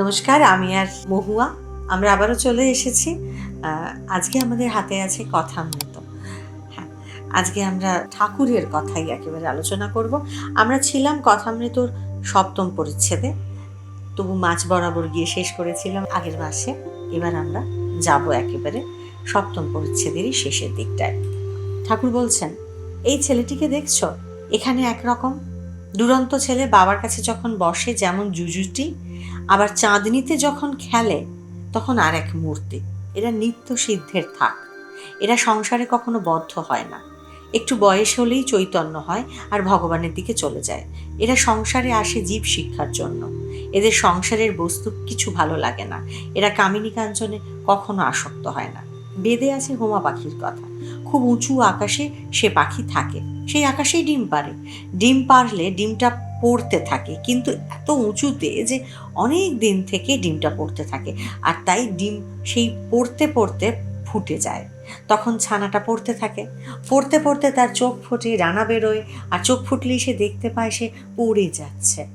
নমস্কার, আমি আর মহুয়া। আমরা আবারও চলে এসেছি। আজকে আমাদের হাতে আছে কথা কথামৃত হ্যাঁ আজকে আমরা ঠাকুরের কথাই একেবারে আলোচনা করব। আমরা ছিলাম কথামৃতর সপ্তম পরিচ্ছেদে। তবু মাছ বরাবর গিয়ে শেষ করেছিলাম আগের মাসে। এবার আমরা যাব একেবারে সপ্তম পরিচ্ছেদেরই শেষের দিকটায়। ঠাকুর বলছেন, এই ছেলেটিকে দেখছ? এখানে একরকম। দুরন্ত ছেলে বাবার কাছে যখন বসে যেমন জুজুটি আবার চাঁদনিতে যখন খেলে, তখন আর এক মূর্তি। এরা নিত্য সিদ্ধের থাক। এরা সংসারে কখনো বদ্ধ হয় না। একটু বয়স হলেই চৈতন্য হয় আর ভগবানের দিকে চলে যায়। এরা সংসারে আসে জীব শিক্ষার জন্য। এদের সংসারের বস্তু কিছু ভালো লাগে না। এরা কামিনী কাঞ্চনে কখনো আসক্ত হয় না। বেদে আছে হোমা পাখির কথা। খুব উঁচু আকাশে সে পাখি থাকে। সেই আকাশেই ডিম পারে ডিম পারলে ডিমটা পড়তে থাকে, কিন্তু এত উঁচুতে যে অনেক দিন থেকে ডিমটা পড়তে থাকে। আর তাই ডিম সেই পড়তে পড়তে ফুটে যায়। তখন ছানাটা পড়তে থাকে। পড়তে পড়তে তার চোখ ফুটে, রানা বেরোয়, আর চোখ ফুটলেই সে দেখতে পায় সে পড়ে যাচ্ছে।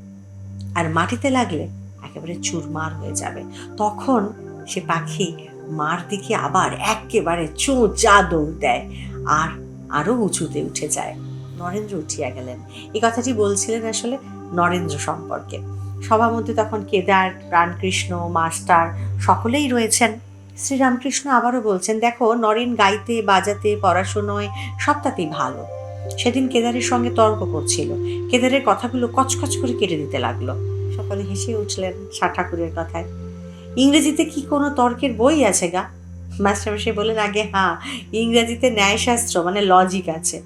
আর মাটিতে লাগলে একেবারে চুরমার হয়ে যাবে। তখন সে পাখি মার দিকে আবার একেবারে চোঁচা দৌড় দেয় আর আরও উঁচুতে উঠে যায়। নরেন্দ্র উঠিয়া গেলেন। এই কথাটি বলছিলেন আসলে নরেন্দ্র সম্পর্কে। সবার মধ্যে তখন কেদার প্রাণকৃষ্ণ মাস্টার সকলেই রয়েছেন। শ্রীরামকৃষ্ণ আবারও বলছেন, দেখো, নরেন গাইতে, বাজাতে, পড়াশুনোয় সবটাতেই ভালো। সেদিন কেদারের সঙ্গে তর্ক করছিল। কেদারের কথাগুলো কচকচ করে কেটে দিতে লাগল। সকলে হেসে উঠলেন ষা ঠাকুরের কথায়। ইংরেজিতে কি কোনো তর্কের বই আছে গা? মাস্টারমশাই বললেন, আগে হ্যাঁ ইংরেজিতে ন্যায়শাস্ত্র মানে লজিক আছে।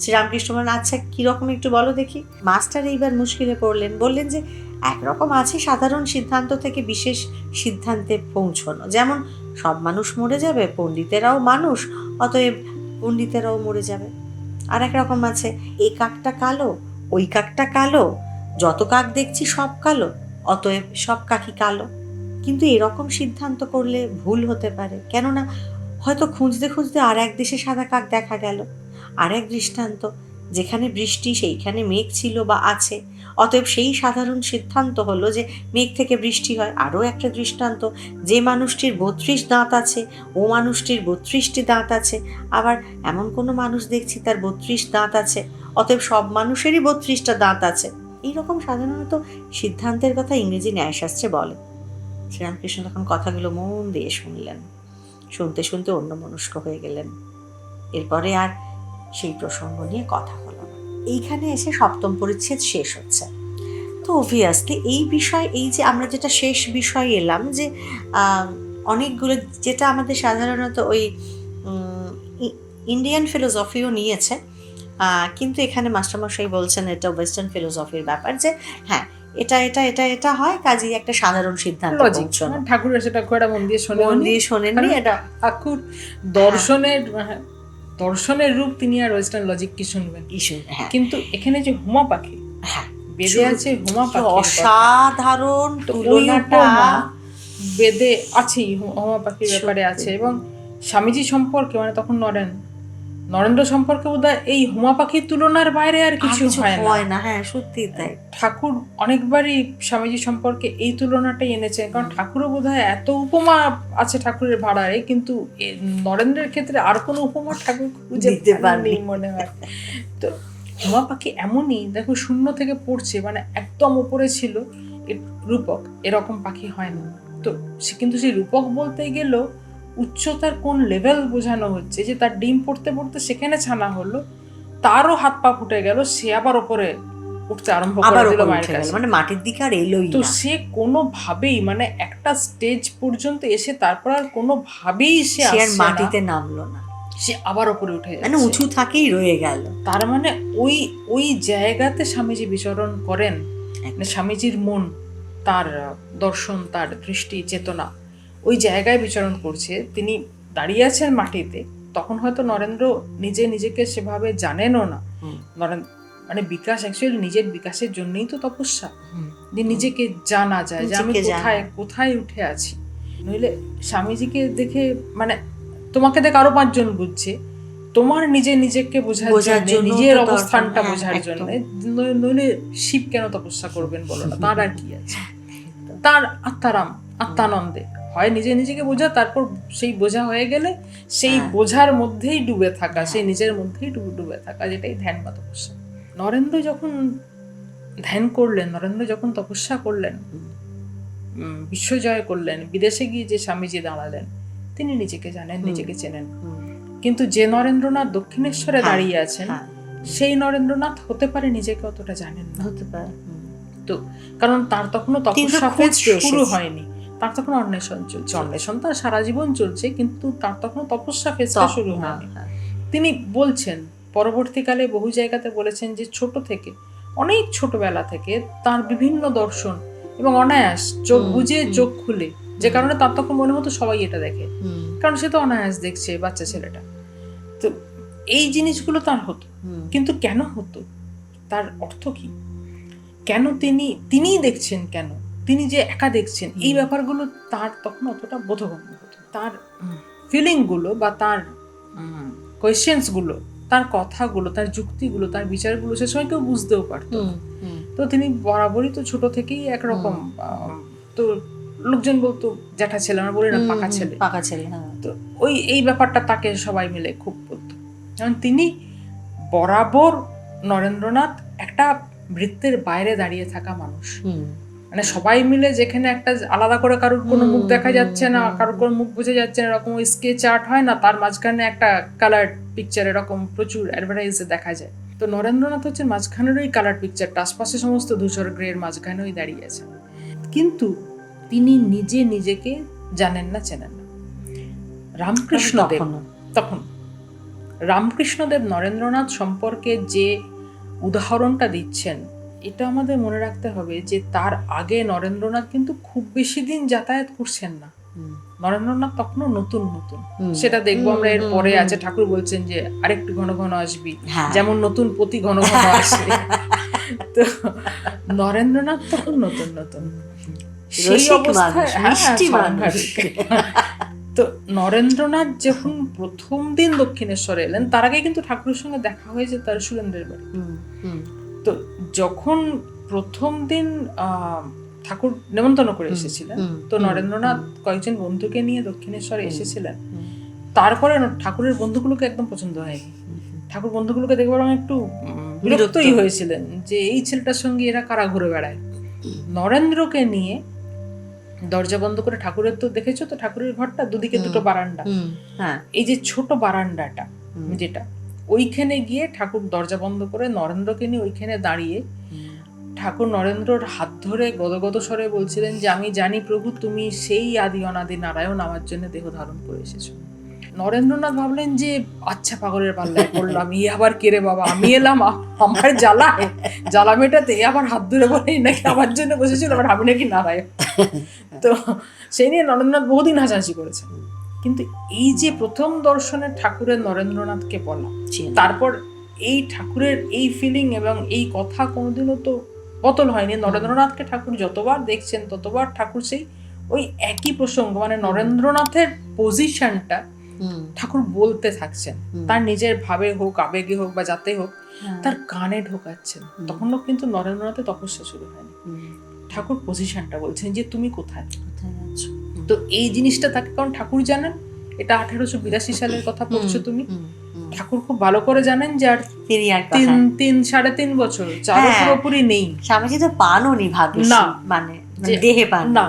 শ্রীরামকৃষ্ণ বলেন আচ্ছা কীরকম একটু বলো দেখি। মাস্টার এইবার মুশকিলে পড়লেন, বললেন যে, একরকম আছে সাধারণ সিদ্ধান্ত থেকে বিশেষ সিদ্ধান্তে পৌঁছনো। যেমন, সব মানুষ মরে যাবে, পণ্ডিতেরাও মানুষ, অতএব পণ্ডিতেরাও মরে যাবে। আর এক রকম আছে এই কাকটা কালো, ওই কাকটা কালো, যত কাক দেখছি সব কালো, অতএব সব কাকই কালো। কিন্তু এরকম সিদ্ধান্ত করলে ভুল হতে পারে। কেননা হয়তো খুঁজতে খুঁজতে আর এক দেশে সাদা কাক দেখা গেল, আর এক দৃষ্টান্ত, যেখানে বৃষ্টি, সেইখানে মেঘ ছিল বা আছে। অতএব সেই সাধারণ সিদ্ধান্ত হলো যে মেঘ থেকে বৃষ্টি হয়। আরও একটা দৃষ্টান্ত, যে মানুষটির বত্রিশ দাঁত আছে, ও মানুষটির বত্রিশটি দাঁত আছে। আবার এমন কোনো মানুষ দেখছি তার বত্রিশ দাঁত আছে, অতএব সব মানুষেরই বত্রিশটা দাঁত আছে। এইরকম সাধারণত সিদ্ধান্তের কথা ইংরেজি ন্যায়শাস্ত্রে বলে। শ্রীরামকৃষ্ণ তখন কথাগুলো মন দিয়ে শুনলেন। শুনতে শুনতে অন্য মনস্ক হয়ে গেলেন। এরপরে আর সেই প্রসঙ্গ নিয়ে কথা হলো না। এইখানে এসে সপ্তম পরিচ্ছেদ শেষ হচ্ছে। তো অবভিয়াসলি এই বিষয়, এই যে আমরা যেটা শেষ বিষয় এলাম যে অনেকগুলো যেটা আমাদের সাধারণত ওই ইন্ডিয়ান ফিলোসফিও নিয়েছে। কিন্তু এখানে মাস্টারমশাই বলছেন এটা ওয়েস্টার্ন ফিলোসফির ব্যাপার যে হ্যাঁ এটা এটা এটা এটা হয় কাজেই একটা সাধারণ সিদ্ধান্ত লজিক পৌঁছানো। ঠাকুর সেটা একটা মন দিয়ে শোনে মন দিয়ে শোনেননি এটা ঠাকুর দর্শনের হ্যাঁ, দর্শনের রূপ তিনি আর ওয়েস্টার্ন লজিক কি শুনবেন? হ্যাঁ। কিন্তু এখানে যে হুমা পাখি হ্যাঁ। বেদে আছে হুমা পাখি অসাধারণ তুলনাটা। বেদে আছেই হুমা পাখির ব্যাপারে আছে। এবং স্বামীজি সম্পর্কে মানে তখন নরেন নরেন্দ্র সম্পর্কে বোধহয় এই হুমা পাখির তুলনার বাইরে আর কিছু হয় না। হ্যাঁ সত্যি তাই। ঠাকুর অনেকবারই স্বামীজি সম্পর্কে এই তুলনাটাই এনেছেন কারণ ঠাকুরও বোধ হয় এত উপমা আছে ঠাকুরের ভাড়ায় কিন্তু নরেন্দ্রের ক্ষেত্রে আর কোনো উপমা ঠাকুর খুঁজে পারেনি। মনে হয়। তো হুমা পাখি এমনই দেখো শূন্য থেকে পড়ছে মানে একদম উপরে ছিল রূপক এরকম পাখি হয় না। তো সে কিন্তু সেই রূপক বলতে গেলেও উচ্চতার কোন লেভেল বোঝানো হচ্ছে যে তার ডিম পড়তে পড়তে সেখানে ছানা হলো তারও হাত পা ফুটে গেল সে আবার ওপরে উঠতে আরম্ভ করে দিল মানে মাটির দিকে আর এলোই তো সে কোনোভাবেই মানে একটা স্টেজ পর্যন্ত এসে তারপর আর কোনোভাবেই সে সে আর মাটিতে নামলো না। সে আবার ওপরে উঠে মানে উঁচু থাকেই রয়ে গেল। তার মানে ওই ওই জায়গাতে স্বামীজি বিচরণ করেন। মানে স্বামীজির মন তার দর্শন তার দৃষ্টি চেতনা ওই জায়গায় বিচরণ করছে তিনি দাঁড়িয়ে আছেন মাটিতে তখন হয়তো নরেন্দ্র নিজে নিজেকে সেভাবে জানেনও না। নরেন্দ্র মানে বিকাশ অ্যাকচুয়ালি নিজের বিকাশের জন্যই তো তপস্যা। যে নিজেকে জানা যায় যে আমি কোথায় কোথায় উঠে আছি। নইলে স্বামীজিকে দেখে মানে তোমাকে দেখে আরও পাঁচজন বুঝছে। তোমার নিজে নিজেকে বোঝার জন্য নিজের অবস্থানটা হ্যাঁ, বোঝার। জন্য নইলে শিব কেন তপস্যা করবেন বলো না? তার আর কি আছে? তার আত্মারাম আত্মানন্দে। হয় নিজে নিজেকে বোঝা তারপর সেই বোঝা হয়ে গেলে সেই হ্যাঁ। বোঝার মধ্যেই ডুবে থাকা। সেই নিজের মধ্যেই ডুবে ডুবে থাকা যেটাই ধ্যান বা তপস্যা। নরেন্দ্র যখন ধ্যান করলেন নরেন্দ্র যখন তপস্যা করলেন বিশ্বজয় করলেন বিদেশে গিয়ে যে স্বামীজি দাঁড়ালেন তিনি নিজেকে জানেন নিজেকে চেনেন। কিন্তু যে নরেন্দ্রনাথ দক্ষিণেশ্বরে হ্যাঁ, দাঁড়িয়ে আছেন হ্যাঁ, সেই নরেন্দ্রনাথ হতে পারে নিজেকে অতটা জানেন না। হতে পারে তো কারণ তার তখনও তপস্যা শুরু হয়নি। তার তখন অন্বেষণ চলছে। অন্বেষণ তার সারা জীবন চলছে কিন্তু তার তখন তপস্যা তখন, শুরু হ্যাঁ, হয়নি। হ্যাঁ, তিনি বলছেন পরবর্তীকালে বহু জায়গাতে বলেছেন যে ছোট থেকে অনেক ছোটবেলা থেকে তার বিভিন্ন দর্শন এবং অনায়াস চোখ বুঝে চোখ খুলে যে কারণে তার তখন মনে হতো সবাই এটা দেখে। কারণ সে তো অনায়াস দেখছে বাচ্চা ছেলেটা। তো এই জিনিসগুলো তার হতো। কিন্তু কেন হতো? তার অর্থ কি? কেন তিনি তিনিই দেখছেন কেন? তিনি যে একা দেখছেন এই ব্যাপারগুলো তার তখন অতটা বোধগম্য হতো তার ফিলিংগুলো বা তার কোয়েশ্চেন্সগুলো তার কথাগুলো তার যুক্তিগুলো তার বিচারগুলো সে সময় কেউ বুঝতেও পারত তো তিনি বরাবরই তো ছোট থেকেই একরকম তো লোকজন বলতো জ্যাঠা ছেলে আমরা বলি না পাকা ছেলে। পাকা ছেলে হ্যাঁ। তো ওই এই ব্যাপারটা তাকে সবাই মিলে খুব বলতো। কারণ তিনি বরাবর নরেন্দ্রনাথ একটা বৃত্তের বাইরে দাঁড়িয়ে থাকা মানুষ। মানে সবাই মিলে যেখানে একটা আলাদা করে কারোর কোনো মুখ দেখা যাচ্ছে না কারোর কোনো মুখ বোঝা যাচ্ছে না এরকম স্কেচ আর্ট হয় না তার মাঝখানে একটা কালার পিকচার এরকম প্রচুর অ্যাডভার্টাইজে দেখা যায়। তো নরেন্দ্রনাথ হচ্ছে মাঝখানের ওই কালার পিকচারটা আশপাশে সমস্ত ধূসর গ্রের মাঝখানে ওই দাঁড়িয়ে আছে। কিন্তু তিনি নিজে নিজেকে জানেন না চেনেন না। রামকৃষ্ণদেব তখনও। তখন রামকৃষ্ণদেব নরেন্দ্রনাথ সম্পর্কে যে উদাহরণটা দিচ্ছেন এটা আমাদের মনে রাখতে হবে যে তার আগে নরেন্দ্রনাথ কিন্তু খুব বেশি দিন যাতায়াত করছেন না। নরেন্দ্রনাথ তখনও নতুন নতুন। সেটা দেখব আমরা এর পরে আছে ঠাকুর বলছেন যে আরেকটু ঘন ঘন আসবি। হ্যাঁ, যেমন নতুন পতি ঘন ঘন আসে। তো নরেন্দ্রনাথ তখন নতুন নতুন। সেই অবস্থায় মানুষ, হ্যাঁ। সাংঘাতিক। তো নরেন্দ্রনাথ যখন প্রথম দিন দক্ষিণেশ্বরে এলেন তার আগে কিন্তু ঠাকুরের সঙ্গে দেখা হয়েছে তার সুরেন্দ্রের বাড়ি। হুম, হুম, তো যখন প্রথম দিন ঠাকুর নেমন্তন্ন করে এসেছিলেন তো নরেন্দ্রনাথ কয়েকজন বন্ধুকে নিয়ে দক্ষিণেশ্বরে এসেছিলেন। তারপরে ঠাকুরের বন্ধুগুলোকে একদম পছন্দ হয়নি। ঠাকুর বন্ধুগুলোকে দেখে বরং একটু বিরক্তই হয়েছিলেন যে এই ছেলেটার সঙ্গে এরা কারা ঘুরে বেড়ায়? নরেন্দ্রকে নিয়ে দরজা বন্ধ করে ঠাকুরের তো দেখেছ তো ঠাকুরের ঘরটা দুদিকে দুটো বারান্দা। হ্যাঁ, এই যে ছোট বারান্দাটা যেটা ওইখানে গিয়ে ঠাকুর দরজা বন্ধ করে নরেন্দ্রকে নিয়ে ওইখানে দাঁড়িয়ে ঠাকুর নরেন্দ্রর হাত ধরে গদগদ স্বরে বলছিলেন যে, আমি জানি প্রভু, তুমি সেই আদি অনাদি নারায়ণ আমার জন্য দেহ ধারণ করে এসেছ। নরেন্দ্রনাথ ভাবলেন যে আচ্ছা পাগলের পাল্লায় পড়লাম ই আবার কে রে বাবা? আমি এলাম আমার জ্বালা জ্বালা মেটাতে আবার হাত ধরে বলে "এই নাকি আমার জন্য বসেছিল, আবার আমি নাকি নারায়ণ? তো সেই নিয়ে নরেন্দ্রনাথ বহুদিন হাসাহাসি করেছেন। কিন্তু এই যে প্রথম দর্শনে ঠাকুরের নরেন্দ্রনাথকে বলা তারপর এই ঠাকুরের এই ফিলিং এবং এই কথা কোনোদিনও তো বদল হয়নি। নরেন্দ্রনাথকে ঠাকুর যতবার দেখছেন ততবার ঠাকুর সেই ওই একই প্রসঙ্গ মানে নরেন্দ্রনাথের পজিশনটা ঠাকুর বলতে থাকছেন। তার নিজের ভাবে হোক আবেগে হোক বা যাতে হোক হ্যাঁ, তার কানে ঢোকাচ্ছেন। তখনও কিন্তু নরেন্দ্রনাথের তপস্যা শুরু হয়নি। ঠাকুর পজিশনটা বলছেন যে তুমি কোথায়? তো এই জিনিসটা তাকে কারণ ঠাকুর জানেন এটা আঠারোশো বিরাশি সালের কথা বলছো তুমি। ঠাকুর খুব ভালো করে জানেন যে আর তিনি আর তিন তিন সাড়ে তিন বছর চারও হ্যাঁ। পুরোপুরি নেই স্বামীজি তো পানও নি ভাগ্যিস না। মানে দেহে পান না।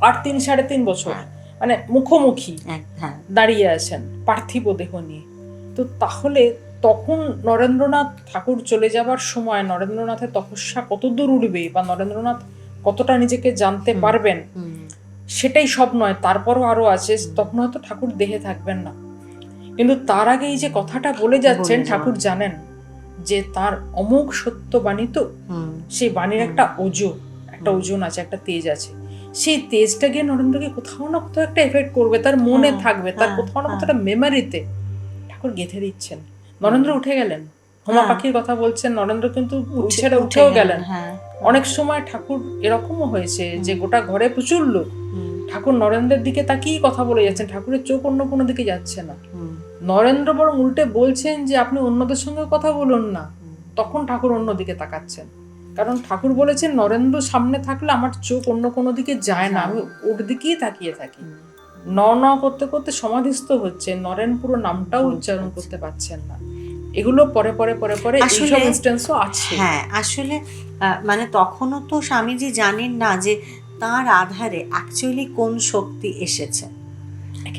আর তিন সাড়ে তিন বছর হ্যাঁ। মানে মুখোমুখি হ্যাঁ দাঁড়িয়ে আছেন পার্থিব দেহ নিয়ে তো তাহলে তখন নরেন্দ্রনাথ ঠাকুর চলে যাবার সময় নরেন্দ্রনাথের তপস্যা কত দূর উঠবে বা নরেন্দ্রনাথ কতটা নিজেকে জানতে পারবেন সেটাই সব নয় তারপরও আরও আছে তখন হয়তো ঠাকুর দেহে থাকবেন না। কিন্তু তার আগে এই যে কথাটা বলে যাচ্ছেন ঠাকুর জানেন যে তার অমোঘ সত্য বাণী তো সেই বাণীর একটা ওজন একটা ওজন আছে একটা তেজ আছে। সেই তেজটা গিয়ে নরেন্দ্রকে কোথাও না কোথাও একটা এফেক্ট করবে তার মনে থাকবে তার হ্যাঁ, কোথাও না হ্যাঁ। কোথাও মেমারিতে ঠাকুর গেঁথে দিচ্ছেন। নরেন্দ্র উঠে গেলেন হোমা হ্যাঁ। পাখির কথা বলছেন নরেন্দ্র কিন্তু উঠেও গেলেন অনেক সময় ঠাকুর এরকমও হয়েছে যে গোটা ঘরে প্রচুর লোক ঠাকুর নরেন্দ্রের দিকে তাকিয়েই কথা বলে যাচ্ছেন। ঠাকুরের চোখ অন্য কোনো দিকে যাচ্ছে না। নরেন্দ্র বরং উল্টে বলছেন যে আপনি অন্যদের সঙ্গে কথা বলুন না। তখন ঠাকুর অন্যদিকে তাকাচ্ছেন। কারণ ঠাকুর বলেছেন নরেন্দ্র সামনে থাকলে আমার চোখ অন্য কোনো দিকে যায় না। আমি ওর দিকেই তাকিয়ে থাকি। ন ন করতে করতে সমাধিস্থ হচ্ছে। নরেন পুরো নামটাও উচ্চারণ করতে পারছেন না। এগুলো পরে পরে পরে পরে এইসব ইনস্টেন্সও আছে। হ্যাঁ আসলে মানে তখনও তো স্বামীজি জানেন না যে তার আধারে অ্যাকচুয়ালি কোন শক্তি এসেছে?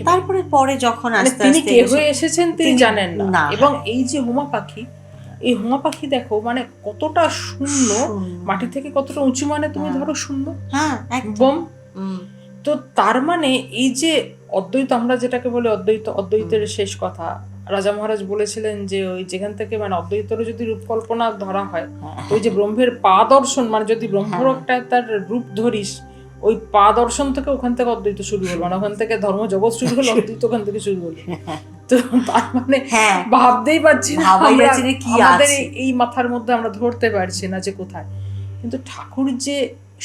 তারপরে পরে যখন মানে আস্তে তিনি কে হয়ে এসেছেন তিনি জানেন না। এবং এই যে হুমা পাখি এই হুমা পাখি দেখো মানে কতটা শূন্য। মাটি থেকে কতটা উঁচু মানে তুমি হ্যাঁ। ধরো শূন্য। হ্যাঁ একদম। তো তার মানে এই যে অদ্বৈত আমরা যেটাকে বলি অদ্বৈত অদ্বৈতের শেষ কথা। রাজা মহারাজ বলেছিলেন যে ওই যেখান থেকে মানে অদ্বৈতর যদি রূপকল্পনা ধরা হয় হ্যাঁ, ওই যে ব্রহ্মের পা দর্শন মানে যদি ব্রহ্মর হ্যাঁ। একটা তার রূপ ধরিস ওই পা দর্শন থেকে ওখান থেকে অদ্বৈত শুরু হলো মানে ওখান থেকে ধর্ম জগৎ শুরু হলো অদ্বৈত ওখান থেকে শুরু হলো। তো তার মানে হ্যাঁ। ভাবতেই পারছি না আমাদের এই- মাথার মধ্যে আমরা ধরতে পারছি না যে কোথায়। কিন্তু ঠাকুর যে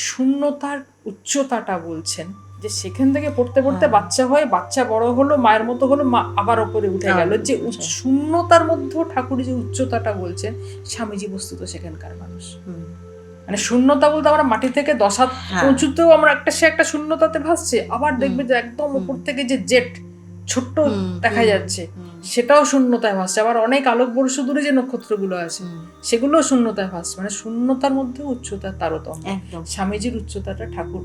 শূন্যতার উচ্চতাটা বলছেন যে সেখান থেকে পড়তে পড়তে হ্যাঁ। বাচ্চা হয় বাচ্চা বড় হলো মায়ের মতো হলো মা আবার ওপরে উঠে হ্যাঁ, গেল। যে শূন্যতার মধ্যেও ঠাকুর যে উচ্চতাটা বলছেন স্বামীজি বস্তুত সেখানকার মানুষ। হুম, মানে শূন্যতা বলতে আমরা মাটি থেকে দশ হাত হ্যাঁ। উঁচুতেও আমরা একটা সে একটা শূন্যতাতে ভাসছে আবার দেখবে যে একদম উপর থেকে যে জেট ছোট্ট দেখা যাচ্ছে সেটাও শূন্যতায় ভাসছে আবার অনেক আলোক বর্ষ দূরে যে নক্ষত্রগুলো আছে সেগুলোও শূন্যতায় ভাসছে মানে শূন্যতার মধ্যে উচ্চতার তারতম্য। একদম। স্বামীজির উচ্চতাটা ঠাকুর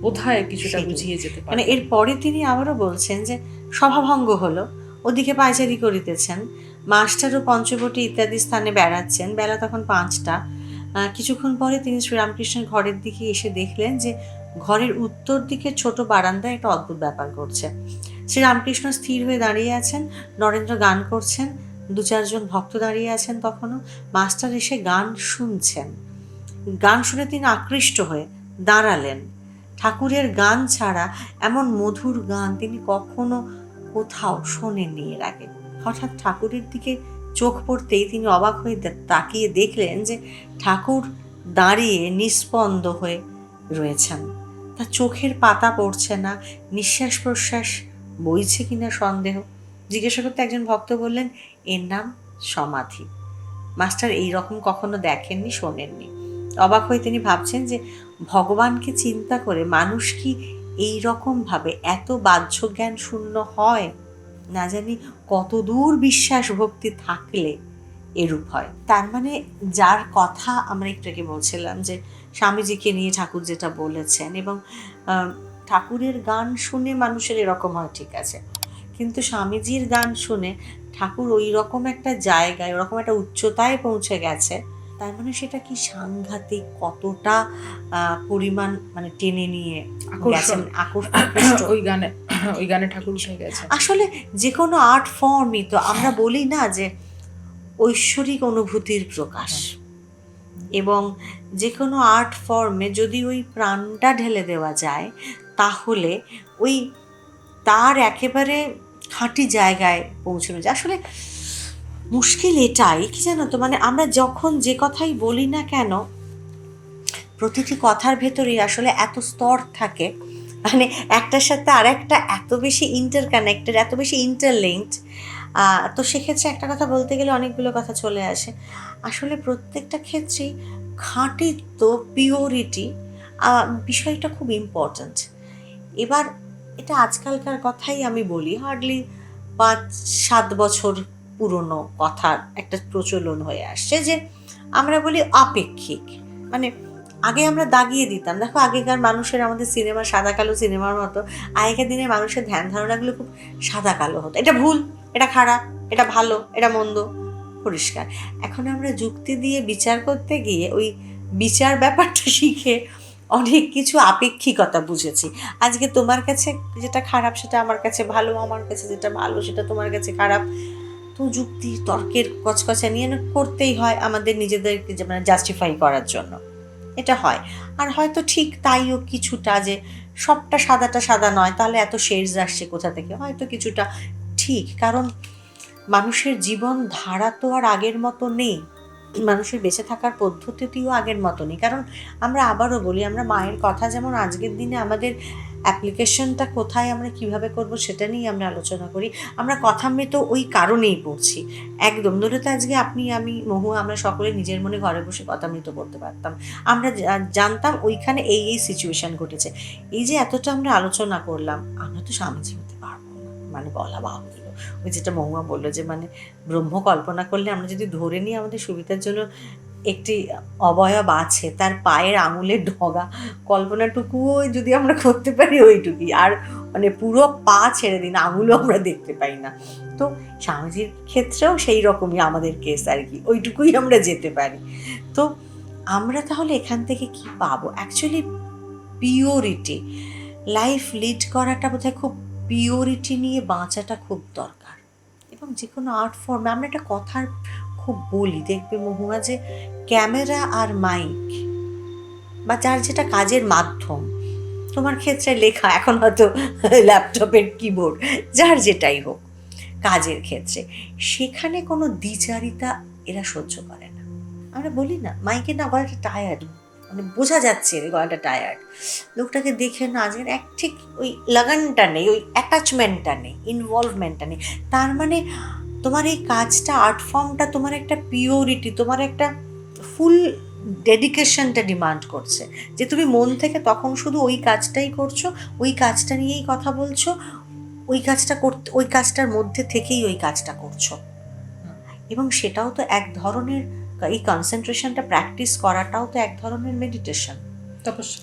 বোধহয় কিছুটা বুঝিয়ে যেতে পারে। মানে এরপরে তিনি আবারও বলছেন যে সভাভঙ্গ হলো ওদিকে পায়চারি করিতেছেন মাস্টার ও পঞ্চবটি ইত্যাদি স্থানে বেড়াচ্ছেন বেলা তখন পাঁচটা কিছুক্ষণ পরে তিনি শ্রীরামকৃষ্ণের ঘরের দিকে এসে দেখলেন যে ঘরের উত্তর দিকে ছোট বারান্দায় একটা অদ্ভুত ব্যাপার করছে শ্রীরামকৃষ্ণ স্থির হয়ে দাঁড়িয়ে আছেন, নরেন্দ্র গান করছেন, দু চারজন ভক্ত দাঁড়িয়ে আছেন তখনও, মাস্টার এসে গান শুনছেন। গান শুনে তিনি আকৃষ্ট হয়ে দাঁড়ালেন। ঠাকুরের গান ছাড়া এমন মধুর গান তিনি কখনো কোথাও শোনেননি এর আগে। হঠাৎ ঠাকুরের দিকে চোখ পড়তেই তিনি অবাক হয়ে তাকিয়ে দেখলেন যে ঠাকুর দাঁড়িয়ে নিস্পন্দ হয়ে রয়েছেন। তার চোখের পাতা পড়ছে না, নিঃশ্বাস প্রশ্বাস বইছে কিনা সন্দেহ। জিজ্ঞাসা করতে একজন ভক্ত বললেন, এর নাম সমাধি। মাস্টার এই রকম কখনো দেখেননি, শোনেননি। অবাক হয়ে তিনি ভাবছেন যে ভগবানকে চিন্তা করে মানুষ কি এই রকম ভাবে এত বাহ্য জ্ঞান শূন্য হয়? না জানি কত দূর বিশ্বাস ভক্তি থাকলে এরূপ হয়। তার মানে যার কথা আমরা একটু আগে বলছিলাম যে স্বামীজিকে নিয়ে ঠাকুর যেটা বলেছেন এবং ঠাকুরের গান শুনে মানুষের এরকম হয় ঠিক আছে। কিন্তু স্বামীজির গান শুনে ঠাকুর ওই রকম একটা জায়গায় ওরকম একটা উচ্চতায় পৌঁছে গেছে তার মানে সেটা কি সাংঘাতিক কতটা পরিমাণ মানে টেনে নিয়ে আকর্ষণ। আকর্ষণ ওই গানে। ওই গানে ঠাকুর উঠে গেছে আসলে যে কোনো আর্ট ফর্মই তো আমরা বলি না যে ঐশ্বরিক অনুভূতির প্রকাশ। এবং যে কোনো আর্ট ফর্মে যদি ওই প্রাণটা ঢেলে দেওয়া যায় তাহলে ওই তার একেবারে খাঁটি জায়গায় পৌঁছানো যায়। আসলে মুশকিল এটাই কি জানো তো? মানে আমরা যখন যে কথাই বলি না কেন প্রতিটি কথার ভেতরেই আসলে এত স্তর থাকে মানে একটার সাথে আর একটা এত বেশি ইন্টারকানেক্টেড এত বেশি ইন্টারলিঙ্কড তো সেক্ষেত্রে একটা কথা বলতে গেলে অনেকগুলো কথা চলে আসে। আসলে প্রত্যেকটা ক্ষেত্রেই খাঁটিত্ব পিওরিটি বিষয়টা খুব ইম্পর্ট্যান্ট এবার এটা আজকালকার কথাই আমি বলি হার্ডলি পাঁচ, সাত বছর পুরনো কথার একটা প্রচলন হয়ে আসছে যে আমরা বলি আপেক্ষিক। মানে আগে আমরা দাগিয়ে দিতাম। দেখো, আগেকার মানুষের আমাদের সিনেমা সাদা কালো সিনেমার মতো, আগেকার দিনে মানুষের ধ্যান ধারণাগুলো খুব সাদা কালো হতো। এটা ভুল, এটা খারাপ, এটা ভালো, এটা মন্দ, পরিষ্কার। এখন আমরা যুক্তি দিয়ে বিচার করতে গিয়ে ওই বিচার ব্যাপারটা শিখে অনেক কিছু আপেক্ষিকতা বুঝেছি। আজকে তোমার কাছে যেটা খারাপ, সেটা আমার কাছে ভালো, আমার কাছে যেটা ভালো, সেটা তোমার কাছে খারাপ, তো যুক্তি, তর্কের কচকচা নিয়ে করতেই হয় আমাদের নিজেদেরকে মানে জাস্টিফাই করার জন্য। এটা হয়। আর হয়তো ঠিক তাইও কিছুটা যে সবটা সাদাটা সাদা নয়, তাহলে এত শেষ আসছে কোথা থেকে? হয়তো কিছুটা ঠিক, কারণ মানুষের জীবন ধারা তো আর আগের মতো নেই। মানুষের বেঁচে থাকার পদ্ধতিটিও আগের মতো নেই কারণ আমরা আবারও বলি, আমরা মায়ের কথা যেমন আজকের দিনে আমাদের অ্যাপ্লিকেশনটা কোথায় আমরা কীভাবে করব সেটা নিয়ে আমরা আলোচনা করি। আমরা কথা কথামৃত ওই কারণেই পড়ছি। একদম। নইলে তো আজকে আপনি, আমি, মহু, আমরা সকলে নিজের মনে ঘরে বসে কথামৃত পড়তে পারতাম। আমরা জানতাম ওইখানে এই এই সিচুয়েশন ঘটেছে। এই যে এতটা আমরা আলোচনা করলাম, আমরা তো স্বামীজি হতে পারব না। মানে বলা বাহুল্য। ওই যেটা মহুয়া বলল যে মানে ব্রহ্ম কল্পনা করলে আমরা যদি ধরে নিই আমাদের সুবিধার জন্য একটি অবয়ব আছে, তার পায়ের আঙুলের ডগা। কল্পনাটুকুও যদি আমরা করতে পারি ওইটুকুই। আর মানে পুরো পা ছেড়ে দিন, আঙুলও আমরা দেখতে পাই না। তো স্বামীজির ক্ষেত্রেও সেই রকমই আমাদের কেস আর কি, ওইটুকুই আমরা যেতে পারি। তো আমরা তাহলে এখান থেকে কি পাবো? অ্যাকচুয়ালি পিওরিটি লাইফ লিড করাটা বোধহয় খুব পিওরিটি নিয়ে বাঁচাটা খুব দরকার। এবং যে কোনো আর্ট ফর্মে আমরা একটা কথার খুব বলি, দেখবে মহুয়া যে ক্যামেরা আর মাইক বা যার যেটা কাজের মাধ্যম, তোমার ক্ষেত্রে লেখা এখন হয়তো ল্যাপটপের কিবোর্ড যার যেটাই হোক কাজের ক্ষেত্রে, সেখানে কোনো দ্বিচারিতা এরা সহ্য করে না। আমরা বলি না, মাইকে না, গলাটা টায়ার্ড মানে বোঝা যাচ্ছে গলাটা টায়ার্ড লোকটাকে দেখে না আজকের এক ঠিক ওই লাগানটা নেই, ওই অ্যাটাচমেন্টটা নেই ইনভলভমেন্টটা নেই। তার মানে তোমার এই কাজটা আর্ট ফর্মটা তোমার একটা পিওরিটি তোমার একটা ফুল ডেডিকেশনটা ডিমান্ড করছে। যে তুমি মন থেকে তখন শুধু ওই কাজটাই করছ ওই কাজটা নিয়েই কথা বলছো ওই কাজটা করতে ওই কাজটার মধ্যে থেকেই ওই কাজটা করছ। এবং সেটাও তো এক ধরনের এই কনসেন্ট্রেশনটা প্র্যাকটিস করাটাও তো এক ধরনের মেডিটেশন তপস্যা।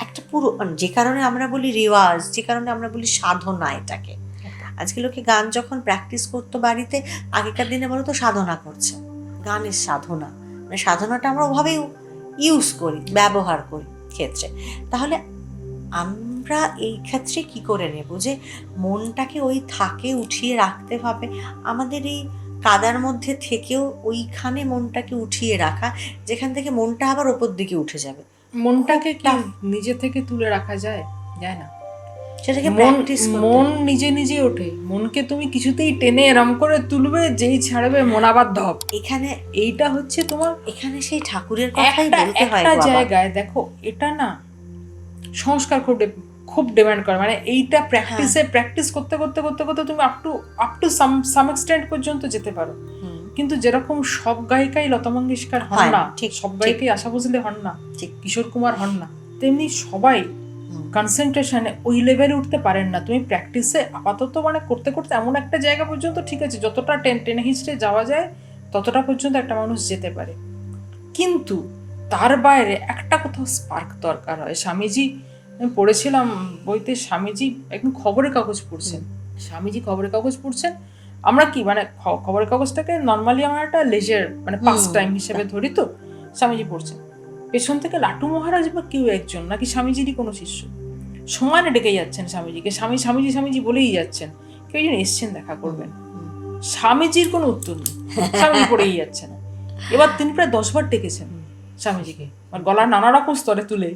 একটা পুরো যে কারণে আমরা বলি রেওয়াজ যে কারণে আমরা বলি সাধনা এটাকে। আজকে লোকে গান যখন প্র্যাকটিস করতো বাড়িতে আগেকার দিনে বলো তো সাধনা করছে। গানের সাধনা। মানে সাধনাটা আমরা ওভাবেই ইউজ করি ব্যবহার করি ক্ষেত্রে। তাহলে আমরা এই ক্ষেত্রে কি করে নেব যে মনটাকে ওই থাকে উঠিয়ে রাখতে হবে আমাদের এই কাদার মধ্যে থেকেও ওইখানে মনটাকে উঠিয়ে রাখা যেখান থেকে মনটা আবার ওপর দিকে উঠে যাবে। মনটাকে নিজে থেকে তুলে রাখা যায়? যায় না। সেটাকে প্র্যাকটিস মন নিজে নিজে ওঠে। মনকে তুমি কিছুতেই টেনে এরম করে তুলবে যেই ছাড়বে মন আবার ধপ। এখানে এইটা হচ্ছে তোমার এখানে সেই ঠাকুরের কথাই বলতে হয় একটা জায়গায় দেখো এটা না সংস্কার খুব খুব ডিমান্ড করে। মানে এইটা প্র্যাকটিসে। প্র্যাকটিস করতে করতে করতে করতে তুমি up to up to some some extent পর্যন্ত যেতে পারো। কিন্তু যেরকম সব গায়িকাই লতা মঙ্গেশকর হন না, ঠিক, সব গায়িকাই আশা ভোসলে হন না ঠিক। কিশোর কুমার হন না তেমনি সবাই। কনসেন্ট্রেশনে ওই লেভেলে উঠতে পারেন না। তুমি প্র্যাকটিসে আপাতত মানে করতে করতে এমন একটা জায়গা পর্যন্ত ঠিক আছে যতটা টেন টেনে হিস্ট্রে যাওয়া যায় ততটা পর্যন্ত একটা মানুষ যেতে পারে। কিন্তু তার বাইরে একটা কোথাও স্পার্ক দরকার হয়। স্বামীজি আমি পড়েছিলাম বইতে স্বামীজি একদম খবরের কাগজ পড়ছেন। স্বামীজি খবরের কাগজ পড়ছেন। আমরা কি মানে খবরের কাগজটাকে নর্মালি আমার একটা লেজার মানে পাস টাইম হিসেবে ধরি তো স্বামীজি পড়ছেন। পেছন থেকে লাটু মহারাজ বা কেউ একজন নাকি স্বামীজিরই কোনো শিষ্য? সমানে ডেকে যাচ্ছেন স্বামীজিকে। স্বামী স্বামীজি স্বামীজি বলেই যাচ্ছেন। কেউ যেন এসছেন দেখা করবেন। স্বামীজির কোনো উত্তর নেই। স্বামীজি পড়েই যাচ্ছে না। এবার তিনি প্রায় দশবার ডেকেছেন স্বামীজিকে। আর গলার নানা রকম স্তরে তুলে।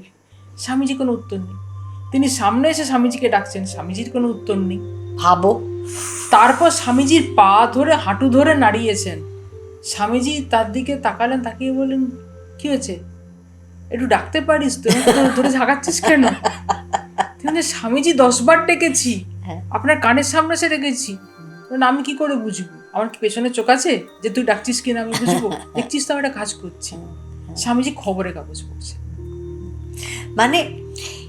স্বামীজি কোনো উত্তর নেই। তিনি সামনে এসে স্বামীজিকে ডাকছেন। স্বামীজির কোনো উত্তর নেই। ভাবো। তারপর স্বামীজির পা ধরে হাঁটু ধরে নাড়িয়েছেন। স্বামীজি তার দিকে তাকালেন তাকিয়ে বললেন কি হয়েছে? একটু ডাকতে পারিস তো? এরকম করে ধরে ঝাঁকাচ্ছিস কেন? বললেন, স্বামীজি দশবার ডেকেছি। হ্যাঁ। আপনার কানের সামনে সে ডেকেছি। আমি কি করে বুঝব? আমার কি পেছনে চোখ আছে? যে তুই ডাকছিস কিনা আমি বুঝব? দেখছিস তো আমি একটা কাজ করছি। স্বামীজি খবরের কাগজ পড়ছে। মানে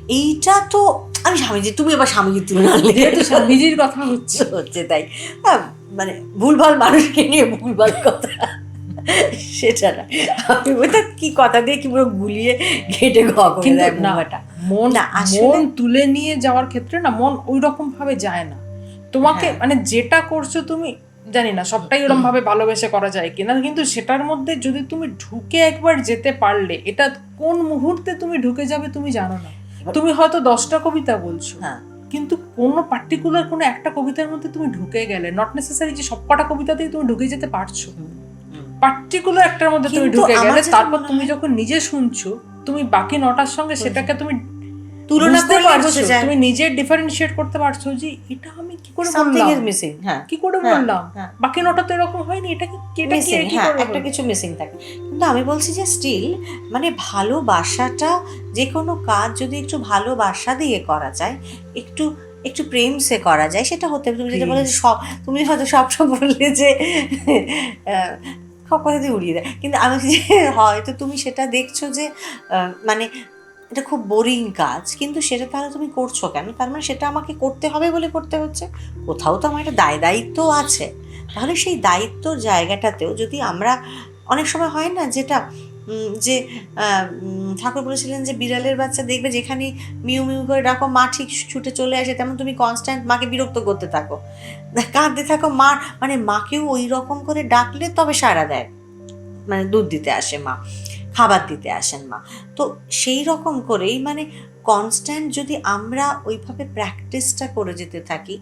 এইটা তো আমি স্বামীজি তুমি এবার স্বামীজি তুলে আনলে। যেহেতু স্বামীজির কথা হচ্ছে। হচ্ছে তাই। হ্যাঁ, মানে ভুলভাল মানুষকে নিয়ে ভুলভাল কথা। সেটা না। আমি ওটা কি কথা দিয়ে কি পুরো গুলিয়ে ঘেটে ঘ করে দেয় না, মন মন তুলে নিয়ে যাওয়ার ক্ষেত্রে না মন ওই রকম ভাবে যায় না তোমাকে হ্যাঁ। মানে যেটা করছ তুমি জানি না সবটাই ওরকম ভাবে ভালোবেসে করা যায় কিনা কিন্তু সেটার মধ্যে যদি তুমি ঢুকে একবার যেতে পারলে এটা কোন মুহূর্তে তুমি ঢুকে যাবে তুমি জানো না তুমি হয়তো দশটা কবিতা বলছো হ্যাঁ কিন্তু কোনো পার্টিকুলার কোনো একটা কবিতার মধ্যে তুমি ঢুকে গেলে নট নেসেসারি যে সব সবকটা কবিতাতেই তুমি ঢুকে যেতে পারছ। পার্টিকুলার একটার মধ্যে তুমি ঢুকে গেলে তারপর তুমি যখন নিজে শুনছো তুমি বাকি নটার সঙ্গে সেটাকে তুমি তুলনা বুঝতে পারছ, তুমি নিজে ডিফারেন্সিয়েট করতে পারছ যে এটা আমি কি করে সামথিং ইজ মিসিং হ্যাঁ। কি করে হ্যাঁ, বললাম? হ্যাঁ। বাকি নটা তো এরকম হয়নি এটা কি এটা কি হ্যাঁ একটা কিছু মিসিং থাকে। কিন্তু আমি বলছি যে স্টিল মানে ভালোবাসাটা যে কোনো কাজ যদি একটু ভালোবাসা দিয়ে করা যায় একটু একটু প্রেম সে করা যায় সেটা হতে। তুমি যেটা বলে সব তুমি হয়তো সব সব বললে যে সব কথা দিয়ে উড়িয়ে দেয়। কিন্তু আমি যে হয়তো তুমি সেটা দেখছ যে মানে এটা খুব বোরিং কাজ, কিন্তু সেটা তাহলে তুমি করছ কেন? তার মানে সেটা আমাকে করতে হবে বলে করতে হচ্ছে। কোথাও তো আমার একটা দায় দায়িত্ব আছে। তাহলে সেই দায়িত্ব জায়গাটাতেও যদি আমরা, অনেক সময় হয় না যেটা যে ঠাকুর বলেছিলেন যে বিড়ালের বাচ্চা দেখবে যেখানে মিউ মিউ করে ডাকো, মা ঠিক ছুটে চলে আসে, তেমন তুমি কনস্ট্যান্ট মাকে বিরক্ত করতে থাকো। কাঁদতে থাকো, মা মানে মাকেও ওই রকম করে ডাকলে তবে সাড়া দেয়। মানে দুধ দিতে আসে মা। খাবার দিতে আসেন মা। তো সেই রকম করেই মানে কনস্ট্যান্ট যদি আমরা ওইভাবে প্র্যাকটিসটা করে যেতে থাকি,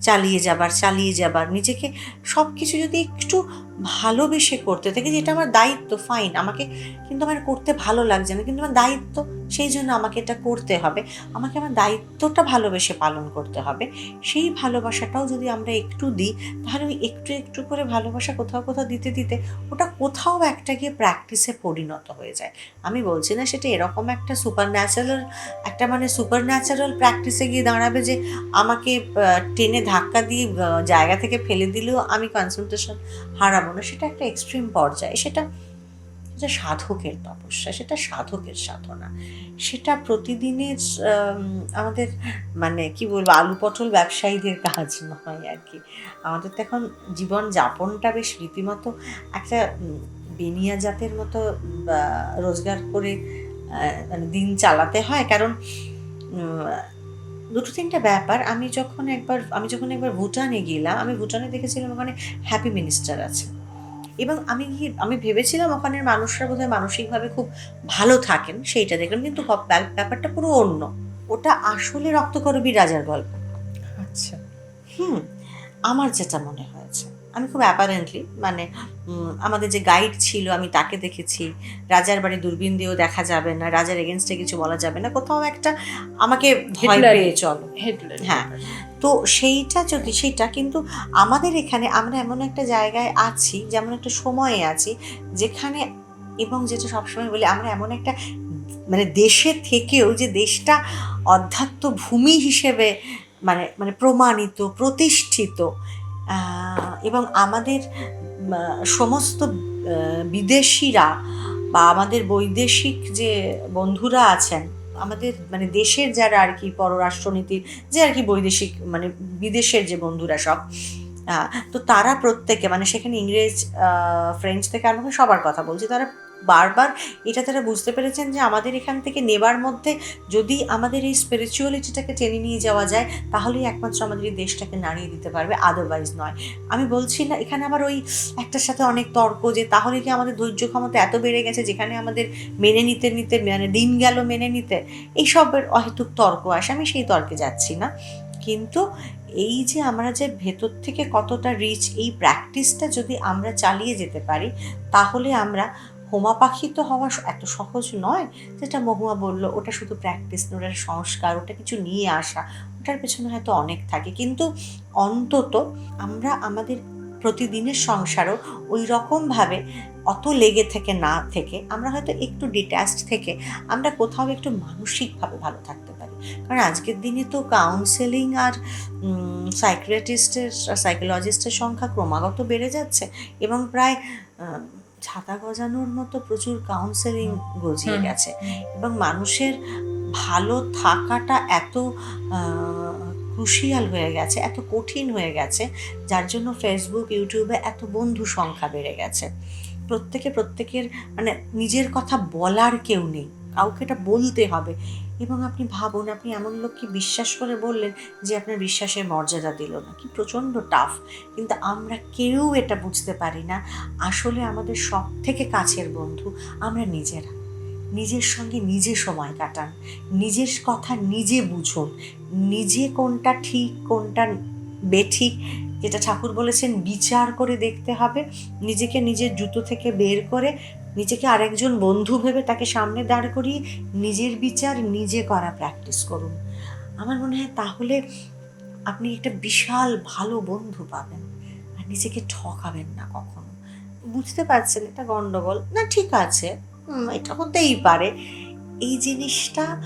চালিয়ে যাবার চালিয়ে যাবার, নিজেকে সব কিছু যদি একটু ভালোবেসে করতে। থাকি যেটা আমার দায়িত্ব ফাইন আমাকে কিন্তু আমার করতে ভালো লাগছে না, কিন্তু আমার দায়িত্ব, সেই জন্য আমাকে এটা করতে হবে। আমাকে আমার দায়িত্বটা ভালোবেসে পালন করতে হবে। সেই ভালোবাসাটাও যদি আমরা একটু দিই, তাহলে ওই একটু একটু করে ভালোবাসা কোথাও কোথাও দিতে দিতে ওটা কোথাও একটা গিয়ে প্র্যাকটিসে পরিণত হয়ে যায়। আমি বলছি না সেটা এরকম একটা সুপার ন্যাচারাল একটা মানে সুপার ন্যাচারাল প্র্যাকটিসে গিয়ে দাঁড়াবে যে আমাকে টেনে ধাক্কা দিয়ে জায়গা থেকে ফেলে দিলেও আমি কনসেন্ট্রেশন হারাবো না, সেটা একটা এক্সট্রিম পর্যায়ে। সেটা সেটা সাধকের তপস্যা, সেটা সাধকের সাধনা। সেটা প্রতিদিনের আমাদের মানে কি বলব, আলু পটল ব্যবসায়ীদের কাজ নয় আর কি। আমাদের তো এখন জীবন যাপনটা বেশ রীতিমতো একটা বেনিয়া জাতের মতো রোজগার করে মানে দিন চালাতে হয়। কারণ দুটো তিনটা ব্যাপার। আমি যখন একবার আমি যখন একবার ভুটানে গেলাম আমি ভুটানে দেখেছিলাম ওখানে হ্যাপি মিনিস্টার আছে। এবং আমি গিয়ে আমি ভেবেছিলাম ওখানের মানুষরা বোধহয় মানসিকভাবে খুব ভালো থাকেন সেইটা দেখলাম। কিন্তু ব্যাপারটা পুরো অন্য। ওটা আসলে রক্তকরবী রাজার গল্প। আচ্ছা। হুম আমার যেটা মনে হয়েছে আমি খুব অ্যাপারেন্টলি মানে আমাদের যে গাইড ছিল আমি তাকে দেখেছি। রাজার বাড়ি দূরবীন দিয়েও দেখা যাবে না রাজার এগেনস্টে কিছু বলা যাবে না। কোথাও একটা আমাকে ভয় পেয়ে চলো। হ্যাঁ। তো সেইটা যদি সেইটা কিন্তু আমাদের এখানে আমরা এমন একটা জায়গায় আছি যেমন একটা সময়ে আছি যেখানে এবং যেটা সবসময় বলি আমরা এমন একটা মানে দেশে থেকেও যে দেশটা অধ্যাত্ম ভূমি হিসেবে মানে মানে প্রমাণিত প্রতিষ্ঠিত এবং আমাদের সমস্ত বিদেশিরা বা আমাদের বৈদেশিক যে বন্ধুরা আছেন, আমাদের মানে দেশের যারা আর কি পররাষ্ট্রনীতির যে আর কি বৈদেশিক মানে বিদেশের যে বন্ধুরা সব তো তারা প্রত্যেকে মানে সেখানে ইংরেজ ফ্রেঞ্চ থেকে আরম্ভ করে সবার কথা বলছি, তারা বারবার এটা তারা বুঝতে পেরেছেন যে আমাদের এখান থেকে নেবার মধ্যে যদি আমাদের এই স্পিরিচুয়ালিটিটাকে টেনে নিয়ে যাওয়া যায়, তাহলেই একমাত্র আমাদের এই দেশটাকে নাড়িয়ে দিতে পারবে আদারওয়াইজ নয়। আমি বলছি না, এখানে আবার ওই একটার সাথে অনেক তর্ক যে তাহলে কি আমাদের ধৈর্য ক্ষমতা এত বেড়ে গেছে যেখানে আমাদের মেনে নিতে নিতে মানে দিন গেল মেনে নিতে, এইসবের অহেতুক তর্ক আসে, আমি সেই তর্কে যাচ্ছি না। কিন্তু এই যে আমরা যে ভেতর থেকে কতটা রিচ এই প্র্যাকটিসটা যদি আমরা চালিয়ে যেতে পারি, তাহলে আমরা হোমা পাখি তো হওয়া এত সহজ নয় যেটা মহুয়া বলল। ওটা শুধু প্র্যাকটিস না ওটার সংস্কার, ওটা কিছু নিয়ে আসা, ওটার পেছনে হয়তো অনেক থাকে। কিন্তু অন্তত আমরা আমাদের প্রতিদিনের সংসারও ওই রকমভাবে অত লেগে থেকে না থেকে আমরা হয়তো একটু ডিট্যাচড থেকে আমরা কোথাও একটু মানসিকভাবে ভালো থাকতে পারি। কারণ আজকের দিনে তো কাউন্সেলিং আর সাইক্রিয়াটিস্টের সাইকোলজিস্টের সংখ্যা ক্রমাগত বেড়ে যাচ্ছে এবং প্রায় ছাতা গজানোর মতো প্রচুর কাউন্সেলিং গজিয়ে গেছে। এবং মানুষের ভালো থাকাটা এত ক্রুশিয়াল হয়ে গেছে এত কঠিন হয়ে গেছে যার জন্য ফেসবুক ইউটিউবে এত বন্ধু সংখ্যা বেড়ে গেছে। প্রত্যেকে প্রত্যেকের মানে নিজের কথা বলার কেউ নেই। কাউকে এটা বলতে হবে। এবং আপনি ভাবুন, আপনি এমন লোককে বিশ্বাস করে বললেন যে আপনার বিশ্বাসের মর্যাদা দিল না। কি প্রচণ্ড টাফ কিন্তু আমরা কেউ এটা বুঝতে পারি না। আসলে আমাদের সব থেকে কাছের বন্ধু আমরা নিজেরা। নিজের সঙ্গে নিজে সময় কাটান। নিজের কথা নিজে বুঝুন। নিজে কোনটা ঠিক, কোনটা বেঠিক, যেটা ঠাকুর বলেছেন, বিচার করে দেখতে হবে। নিজেকে নিজের জুতো থেকে বের করে নিজেকে আরেকজন বন্ধু ভেবে তাকে সামনে দাঁড় করিয়ে নিজের বিচার নিজে করা প্র্যাকটিস করুন। আমার মনে হয় তাহলে আপনি একটা বিশাল ভালো বন্ধু পাবেন, আর নিজেকে ঠকাবেন না কখনো। বুঝতে পারছেন এটা গন্ডগোল? না, ঠিক আছে। এটা হতেই পারে। এই জিনিসটা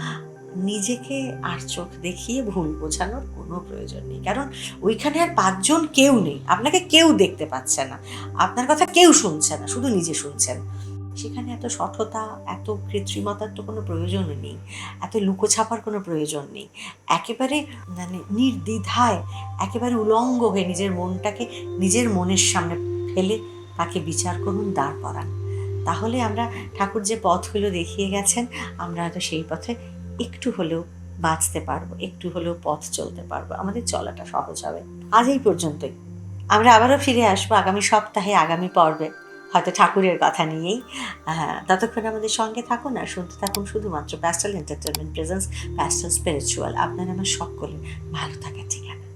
নিজেকে আর চোখ দেখিয়ে ভুল বোঝানোর কোনো প্রয়োজন নেই। কারণ ওইখানে আর পাঁচজন কেউ নেই। আপনাকে কেউ দেখতে পাচ্ছে না। আপনার কথা কেউ শুনছে না, শুধু নিজে শুনছেন। সেখানে এত সঠতা এত কৃত্রিমতার তো কোনো প্রয়োজন নেই, এত লুকোছাপার কোনো প্রয়োজন নেই। একেবারে মানে নির্দ্বিধায়, একেবারে উলঙ্গ হয়ে নিজের মনটাকে নিজের মনের সামনে ফেলে তাকে বিচার করুন, দাঁড় করান। তাহলে আমরা ঠাকুর যে পথগুলো দেখিয়ে গেছেন, আমরা হয়তো সেই পথে একটু হলেও বাঁচতে পারব, একটু হলেও পথ চলতে পারব। আমাদের চলাটা সহজ হবে। আজ এই পর্যন্তই। আমরা আবারও ফিরে আসব আগামী সপ্তাহে, আগামী পর্বে। হয়তো ঠাকুরের কথা নিয়েই। আহ, ততক্ষণ আমাদের সঙ্গে থাকুন আর শুনতে থাকুন শুধুমাত্র pastel entertainment presents pastel spiritual আপনার আমার সকলে ভালো থাকার ঠিকানা